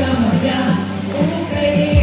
моя Україна.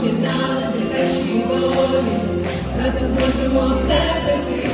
об'єднати наші волі, голові, разом зможемо все прийти.